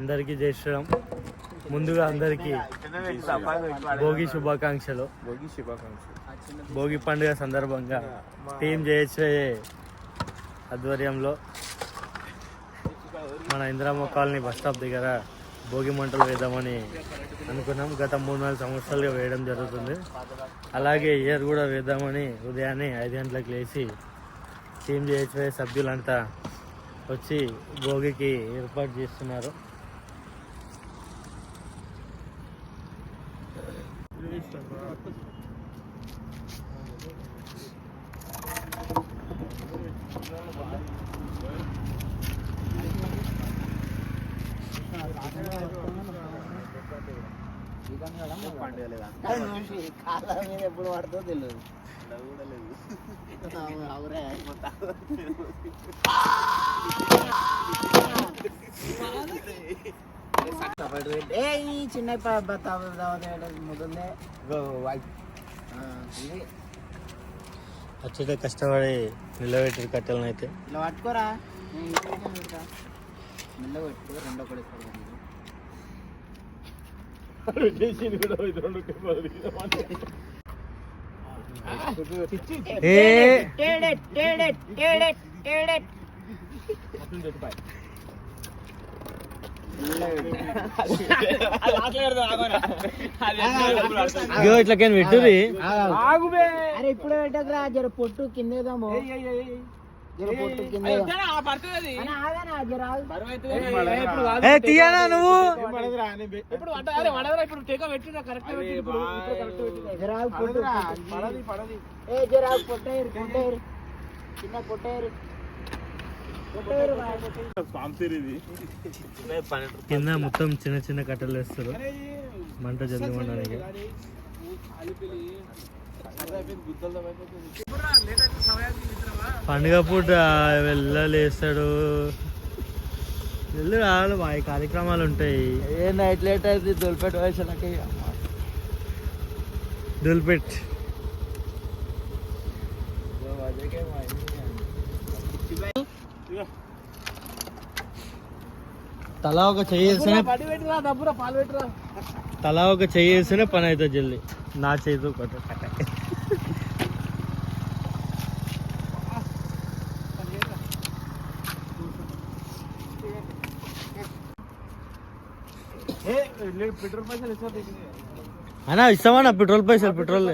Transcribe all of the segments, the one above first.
అందరికీ జై శ్రీరామ్. ముందుగా అందరికీ భోగి శుభాకాంక్షలు. భోగి శుభాకాంక్షలు భోగి పండుగ సందర్భంగా టీం జయశ్రీ ఆధ్వర్యంలో మన ఇందిరామ కాలనీ బస్ స్టాప్ దగ్గర భోగి మంటలు వేద్దామని అనుకున్నాం. గత మూడు నాలుగు సంవత్సరాలుగా వేయడం జరుగుతుంది. అలాగే ఇయర్ కూడా వేద్దామని ఉదయాన్నే ఐదు గంటలకు లేచి టీం జయశ్రీ సభ్యులంతా వచ్చి భోగికి ఏర్పాటు చేస్తున్నారు. కాళ్ళ మీద ఎప్పుడు పడుతుందో తెలియదు అవురే. ఏ ఈ చిన్న ప- బ- తవ- తవ- తవ- ముదుందే. ఆ, ఇది అచ్చట కష్టపడి నిలబెట్టారు కట్టెలను అయితే ఇలా పట్టుకోరా పెట్టుకో రెండో కూడా ఏ ఇగో ఇట్లకేం పెట్టుది అరే ఇప్పుడే జర పొట్టు కింద తీయనా నువ్వు? పొట్టేరు పొట్టేరు చిన్న పొట్టేరు కింద మొత్తం చిన్న చిన్న కట్టెలు వేస్తారు. మంట జల్ది మండడానికి పండుగ పూట వెళ్ళలేస్తాడు. వెళ్ళు రావాలి మా ఈ కార్యక్రమాలు ఉంటాయి. ఏ నైట్ లేట్ అయితే తోలిపెట్టు వయసులకి దుల్పెట్. తలా ఒక చెయ్యి వేస్తేనే తలా ఒక వేస్తేనే పని అవుతుంది జల్ది. నా చేతితో కొట్ట అన్నా ఇస్తామన్నా పెట్రోల్ పైసలు పెట్రోల్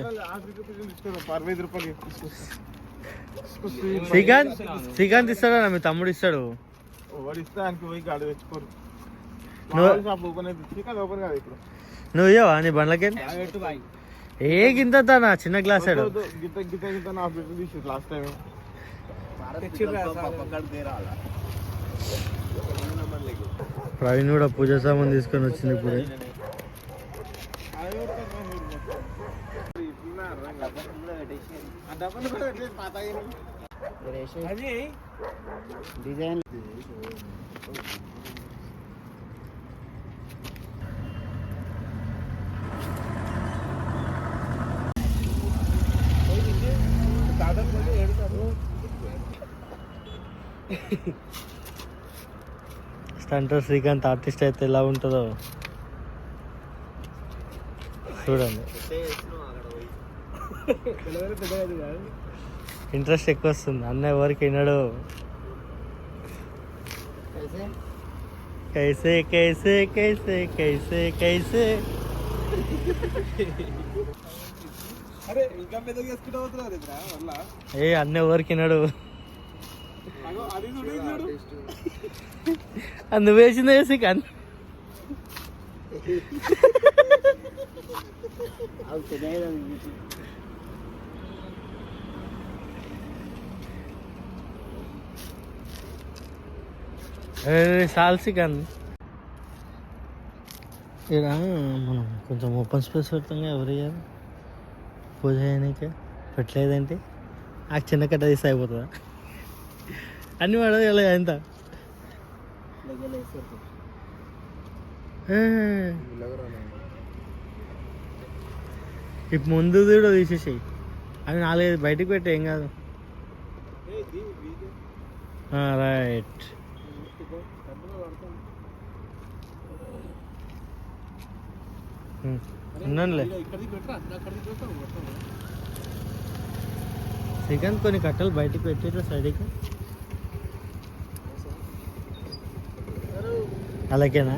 అరవై రూపాయలు శ్రీకాంత్ శ్రీకాంత్ ఇస్తాడన్నా మీ తమ్ముడు ఇస్తాడు? నువ్వు- ఇయ్యవా నీ బండ్లకి? ఏ గింత నా చిన్న గ్లాస్ ప్రవీణ్ కూడా పూజ సామాన్ తీసుకొని వచ్చింది ఇప్పుడే. డిజైన్ స్టంటర్ శ్రీకాంత్ ఆర్టిస్ట్ అయితే ఎలా ఉంటుందో చూడండి. ఇంట్రెస్ట్ ఎక్కువ వస్తుంది. అన్న ఎవరికి వినడు. కైసే? కైసే కైసే కైసే కైసే ఏ అన్న ఎవరికి వినడు. అది వేసింది వేసి కానీ అవి సాల్సి కానీ ఇక్కడ మనం కొంచెం ఓపెన్ స్పేస్ పెడతాం ఎవరు ఇయ్యారు పూజ చేయడానికి పెట్టలేదంటే? ఆ చిన్న కట్ట తీసి అయిపోతుందా? అన్ని పడదు ఇలా ఎంత ఇప్పుడు ముందు కూడా తీసేసాయి. అది నాలుగైదు బయటికి పెట్టే ఏం కాదు. రైట్. శ్రీకాంత్ కొన్ని కట్టలు బయటికి పెట్టిర్రు సైడ్కి. అలాగేనా?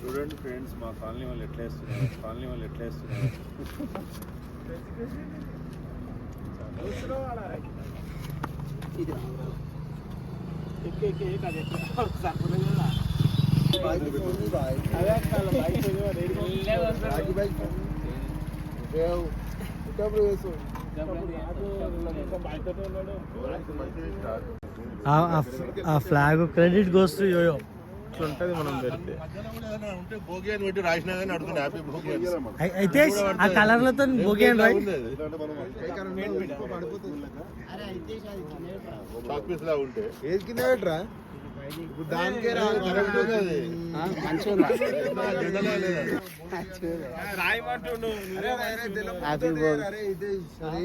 చూడండి ఫ్రెండ్స్ మా కాలనీ వాళ్ళు ఎట్లా వేస్తున్నారు? కాలనీ వాళ్ళు ఎట్లా వేస్తున్నారు? ఎక్కి ఎక్కి ఎక్కి అది ఎక్కి సరిపోలే కదా అదే అక్కడ బైక్ ఆ- ఆ ఫ్- uh flag credit goes to Yo Yo ఉంటది మనం పెడితే. ఉంటే భోగి అని పెట్టి రాసినా కానీ అడుగుతుంది హ్యాపీ భోగి అని. అయి- అయితే ఆ కలర్లతో బొగేన్ రైట్ ఉంది అది. అరే అయితే అది చిన్నగా చాక్ పీస్ లా ఉంటే. ఏది కింద పెట్టరా? ఇప్పుడు దానికే కరెక్ట్ ఉంది అది. మంచిగా జగనే లేదు అది. హ్యాపీ బర్త్డే అరే ఇది సరే.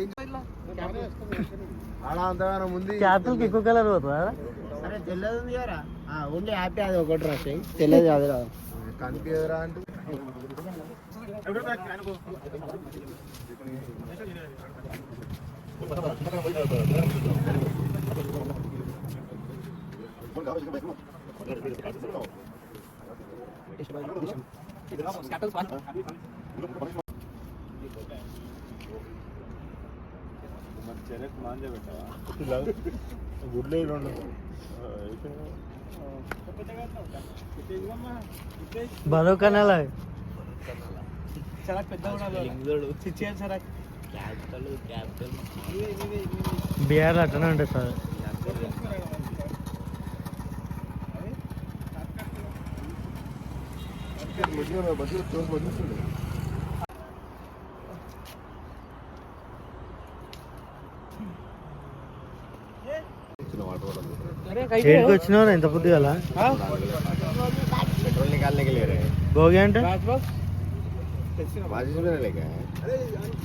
ఆడ అంతగానం ఉంది. క్యాపిటల్కి ఎక్కువ కలర్ పోతుందా? ఓన్లీ హ్యాపీ అది ఒకటి రాసాయి తెల్లది అది కాదు కనిపించరా అంటే. చెరకు మాంజా పెట్టావా? గుడ్లే రెండు भरो कनाला आहे बिहार अटना सर. बदल बदल ఏడికి వచ్చినావు ఎంత పొద్దుగల భోగి అంటే?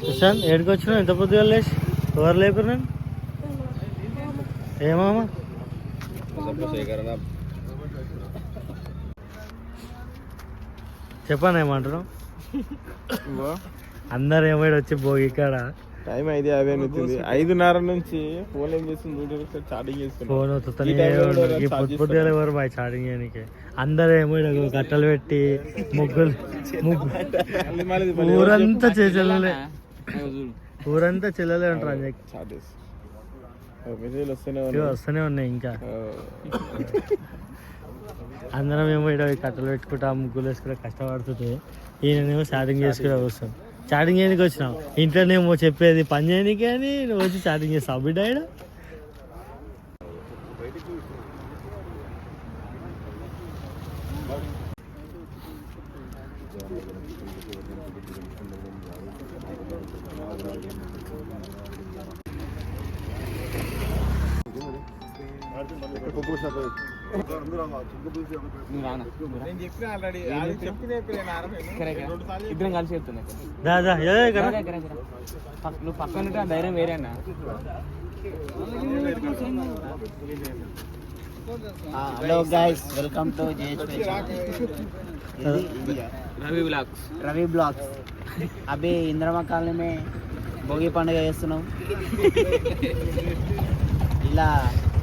సుశాంత్ ఏడికి వచ్చినావు ఎంత పొద్దుగల లేచి? ఎవరు లేపరు నేను ఏమామా చెప్పాను ఏమంటున్నావు? అందరు ఏమైనా వచ్చి భోగి కాడ. టైం ఐదు యాభై అవుతుంది ఐదున్నర నుంచి ఫోన్ ఏం చేస్తుంది? చూడు చాటింగ్ చేస్తున్నాం ఫోన్లో ఎవరు బాయ్ చాటింగ్ చేయడానికి అందరు ఏమో ఈడ కట్టలు పెట్టి ముగ్గులు ముగ్గు ఊరంతా చెల్లెలే ఊరంతా చెల్లెలే ఉంటారు అని వస్తూనే ఉన్నాయి. ఇంకా. అందరం ఏమో ఇక్కడ కట్టలు పెట్టుకుంటా ముగ్గులు వేసుకుంటా కష్టపడుతుంటే ఈయననేమో చాటింగ్ చేసుకుంటా వస్తాం చాటింగ్ చేయడానికి వచ్చినావు ఇంట్లోనేమో చెప్పేది పని చేయడానికి అని నువ్వు వచ్చి చాటింగ్ చేస్తావు. బిడ్డ ఈడ? ఇద్దరం కలిసి నువ్వు పక్కన ఉంటే ధైర్యం వేరే అన్న. Hello guys welcome to Ravi blogs Ravi blogs Abhi ఇంద్రమ colony Bhogi పండుగ చేస్తున్నాం ఇలా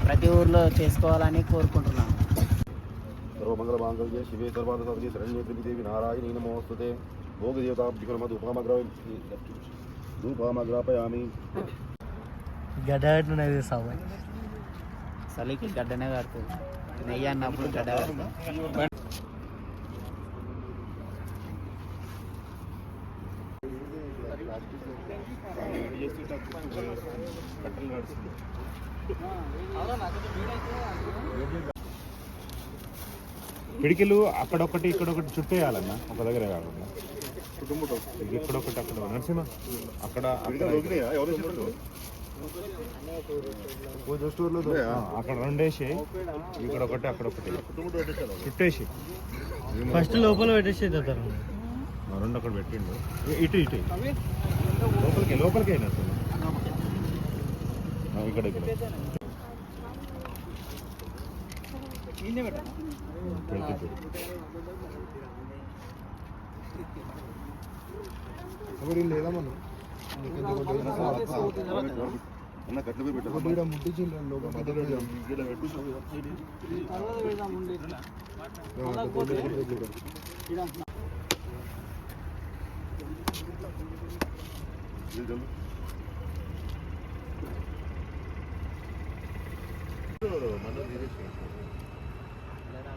ప్రతి ఊర్లో చేసుకోవాలని కోరుకుంటున్నాం సర్వమంగళ మాంగళ్యే శివే శరణ్యే నారాయణీ నమోస్తుతే. గడ్డ చలికి గడ్డనే కడుతుంది. నెయ్యి అన్నప్పుడు గడ్డ పిడికిలు అక్కడొకటి ఇక్కడొకటి చుట్టేయాలన్న ఒక దగ్గర కాకుండా. ఇక్కడొకటి అక్కడ నరసింహ అక్కడ అక్కడ రెండేసి ఇక్కడ. ఒకటి అక్కడ ఒకటి చుట్టేసి. ఫస్ట్ లోపల పెట్టేసి రెండు అక్కడ పెట్టిండు. ఇటు ఇటు. లోపలికి లోపలికి అయినా అసలు ఆ, ఇక్కడ ఇక్కడ పెడుతుంది.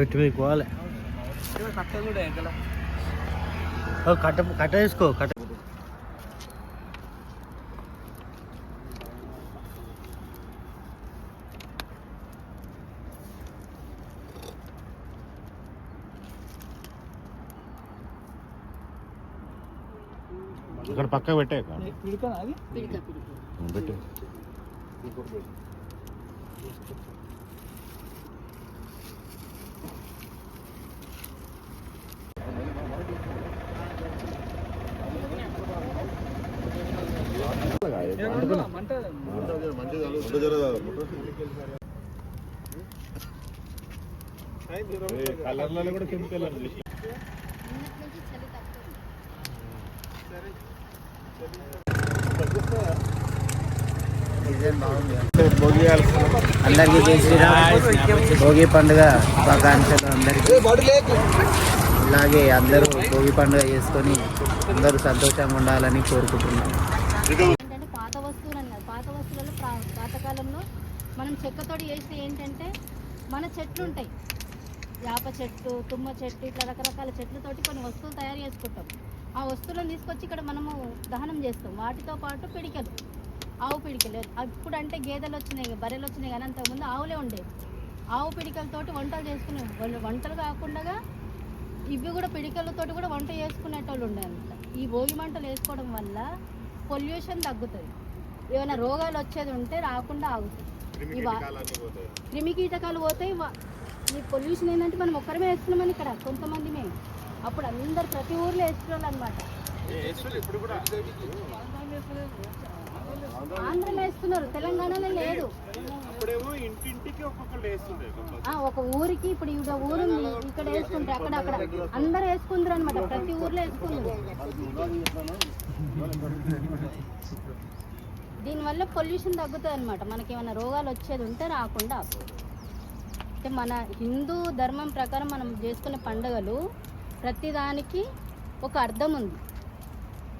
వీటి మీకు పోవాలి. కట్ట కట్ట వేసుకో కట్ట. ఇక్కడ పక్క పెట్టే పెట్టే. కలర్లలో కూడా కెమికల్ అని అందరికీ జై శ్రీరామ్. భోగి పండుగ శుభాకాంక్షలు అందరికీ. అలాగే అందరూ భోగి పండుగ చేసుకొని అందరూ సంతోషంగా ఉండాలని కోరుకుంటున్నాను ఏంటంటే పాత వస్తువులు అన్నారు. పాత వస్తువులలో పాతకాలంలో మనం చెక్కతోటి చేస్తే ఏంటంటే మన చెట్లు ఉంటాయి వేప చెట్టు తుమ్మ చెట్టు ఇట్లా రకరకాల చెట్లతోటి కొన్ని వస్తువులు తయారు చేసుకుంటాం. ఆ వస్తువులను తీసుకొచ్చి ఇక్కడ మనము దహనం చేస్తాం. వాటితో పాటు పిడికలు. ఆవు పిడికలు. అప్పుడు అంటే గేదెలు వచ్చినాయి బర్రెలు వచ్చినాయి కానీ అంతకుముందు ఆవులే ఉండేవి. ఆవు పిడికలతోటి వంటలు చేసుకునే వంటలు కాకుండా ఇవి కూడా పిడికలతోటి కూడా వంట చేసుకునేటోళ్ళు ఉండే ఈ భోగి మంటలు వేసుకోవడం వల్ల పొల్యూషన్ తగ్గుతుంది. ఏమైనా రోగాలు వచ్చేది ఉంటే రాకుండా ఆగుతుంది. క్రిమి కీటకాలు పోతాయి. ఈ పొల్యూషన్ ఏంటంటే మనం ఒక్కరమే వేస్తున్నామని ఇక్కడ కొంతమంది మేము అప్పుడు అందరు ప్రతి ఊర్లో వేసుకోవాలి అనమాట ఆంధ్రలో వేస్తున్నారు తెలంగాణలో లేదు. ఆ, ఒక ఊరికి ఇప్పుడు ఇక్కడ ఊరుంది ఇక్కడ వేసుకుంటే అక్కడ అక్కడ. అందరు వేసుకుంటారు అనమాట ప్రతి ఊర్లో వేసుకుంటారు. దీనివల్ల పొల్యూషన్ తగ్గుతుంది అనమాట మనకి ఏమైనా రోగాలు వచ్చేది ఉంటే రాకుండా. అంటే మన హిందూ ధర్మం ప్రకారం మనం చేసుకునే పండుగలు ప్రతిదానికి ఒక అర్థం ఉంది.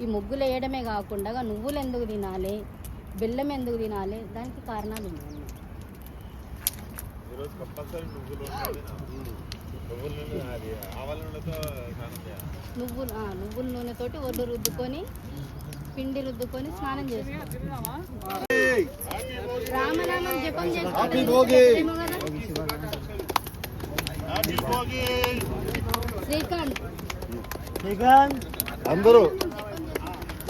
ఈ ముగ్గులు వేయడమే కాకుండా నువ్వులు ఎందుకు తినాలి? బెల్లం ఎందుకు తినాలి? దానికి కారణాలు ఉన్నాయి. నువ్వులు. నువ్వుల నూనెతోటి ఒళ్ళు రుద్దుకొని పిండి రుద్దుకొని స్నానం రామనామం జపం చేసుకుంటాం శ్రీకాంత్. అందరూ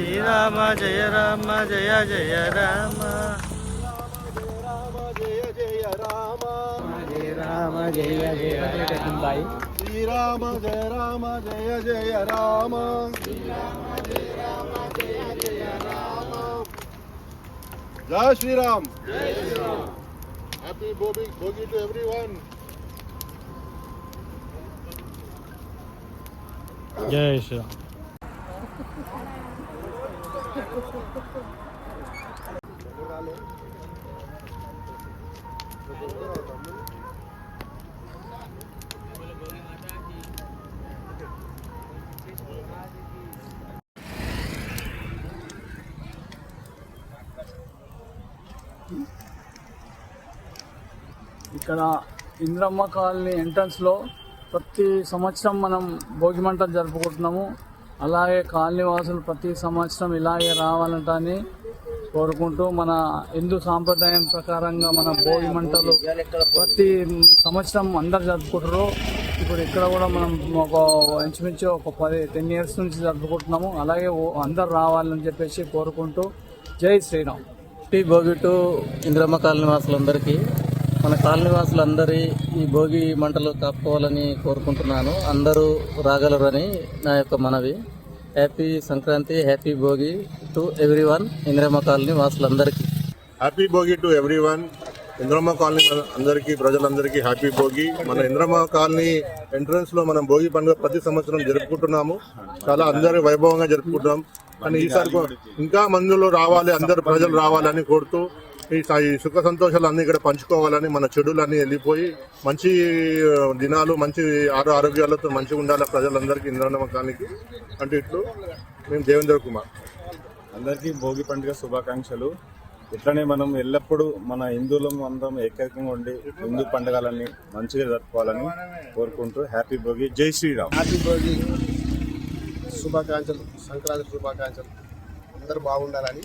శ్రీరామ జయ రామ జయ జయ రామ శ్రీరామ జయ రామ జయ జయ రామ జయ జయ రామ జయ రామ జయ జయ బాయ్ శ్రీరామ జయ రామ జయ జయ రామ జయ Sriram happy Bhogi Bhogi to everyone జయ శ్రీరామ్ ఇక్కడ ఇంద్రమ్మ కాలనీ ఎంట్రన్స్లో ప్రతి సంవత్సరం మనం భోగిమంటలు జరుపుకుంటున్నాము. అలాగే కాలనీ వాసులు ప్రతి సంవత్సరం ఇలాగే రావాలంటని కోరుకుంటూ మన హిందూ సాంప్రదాయం ప్రకారంగా మన భోగి మంటలు ప్రతి సంవత్సరం అందరు జరుపుకుంటారు. ఇప్పుడు ఇక్కడ కూడా మనం ఒక ఇంచుమించు ఒక పది టెన్ ఇయర్స్ నుంచి జరుపుకుంటున్నాము. అలాగే అందరు రావాలని చెప్పేసి కోరుకుంటూ జై శ్రీరామ్. టీ భోగి టు ఇంద్రమ్మ కాలనీ వాసులందరికీ మన కాలనీ వాసులందరి ఈ భోగి మంటలు కాపుకోవాలని కోరుకుంటున్నాను. అందరూ రాగలరని నా యొక్క మనవి. Happy Sankranti happy Bhogi to everyone Indiramma colony వాసులందరికీ. Happy Bhogi to everyone Indiramma colony అందరికీ ప్రజలందరికీ హ్యాపీ భోగి. మన ఇంద్రమ్మ కాలనీ ఎంట్రన్స్లో మనం భోగి పండుగ ప్రతి సంవత్సరం జరుపుకుంటున్నాము. చాలా అందరి వైభవంగా జరుపుకుంటున్నాం. కానీ ఈసారి ఇంకా మందులు రావాలి అందరు ప్రజలు రావాలని కోరుతూ ఈ స- ఈ సుఖ సంతోషాలు అన్ని ఇక్కడ పంచుకోవాలని మన చెడులన్నీ వెళ్ళిపోయి మంచి దినాలు మంచి ఆరో ఆరోగ్యాలతో మంచిగా ఉండాలి ప్రజలందరికీ ఇంద్రమ్మ కాలనీకి అంటే ఇట్లు మేము దేవేంద్ర కుమార్. అందరికీ భోగి పండుగ శుభాకాంక్షలు. ఇట్లనే మనం ఎల్లప్పుడూ మన హిందువులం అందరం ఏకైకంగా ఉండి హిందూ పండుగలన్నీ మంచిగా జరుపుకోవాలని కోరుకుంటూ హ్యాపీ భోగి. జై శ్రీరామ్. హ్యాపీ భోగి. శుభాకాంక్షలు సంక్రాంతి శుభాకాంక్షలు. అందరూ బాగుండాలని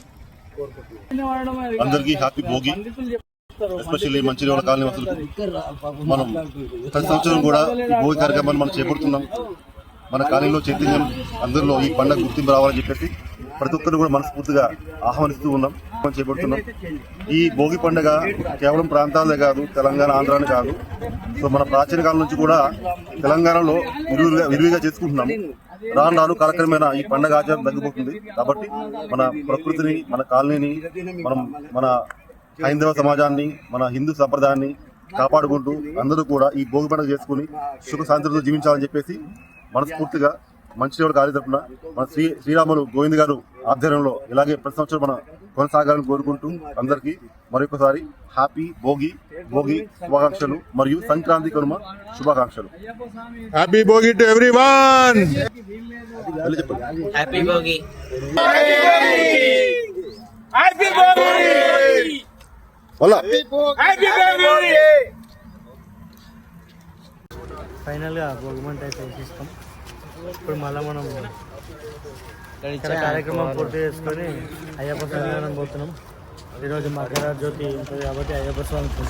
అందరికీ happy Bhogi. Especially Mancherial colony వాసులకు మనం ప్రతి సంవత్సరం కూడా ఈ భోగి కార్యక్రమాన్ని మనం చేపడుతున్నాం. మన కాలనీలో చైతన్యం అందరిలో ఈ పండుగ గుర్తింపు రావాలని చెప్పేసి ప్రతి ఒక్కరు కూడా మనస్ఫూర్తిగా ఆహ్వానిస్తూ ఉన్నాం మనం చేపడుతున్నాం. ఈ భోగి పండుగ కేవలం ప్రాంతాలే కాదు తెలంగాణ ఆంధ్రానే కాదు. సో మన ప్రాచీన కాలం నుంచి కూడా తెలంగాణలో విరివిగా విరివిగా చేసుకుంటున్నాం. రాను రాను కాలక్రమేణా ఈ పండుగ ఆచారం తగ్గిపోతుంది. కాబట్టి మన ప్రకృతిని మన కాలనీని మనం మన హైందవ సమాజాన్ని మన హిందూ సంప్రదాయాన్ని కాపాడుకుంటూ అందరూ కూడా ఈ భోగి పండుగ చేసుకుని సుఖ శాంతితో జీవించాలని చెప్పేసి మనస్ఫూర్తిగా కార్య తరపున మన శ్రీ శ్రీరాములు గోవింద్ గారు ఆధ్వర్యంలో ఇలాగే ప్రతి సంవత్సరం మన కొనసాగాలని కోరుకుంటూ అందరికీ మరొకసారి హ్యాపీ భోగి భోగి శుభాకాంక్షలు మరియు సంక్రాంతి కనుమ శుభాకాంక్షలు. Happy Bhogi to every one మళ్ళీ చెప్పండి హ్యాపీ భోగి! ఫైనల్గా భోగిమంట అయితే వేసిస్తాం. ఇప్పుడు మళ్ళీ మనం ఇక్కడ కార్యక్రమం పూర్తి చేసుకొని అయ్యప్ప సన్నిధానం పోతున్నాం ఈరోజు మకర జ్యోతి ఉంటుంది కాబట్టి అయ్యప్ప స్వామి పూజ.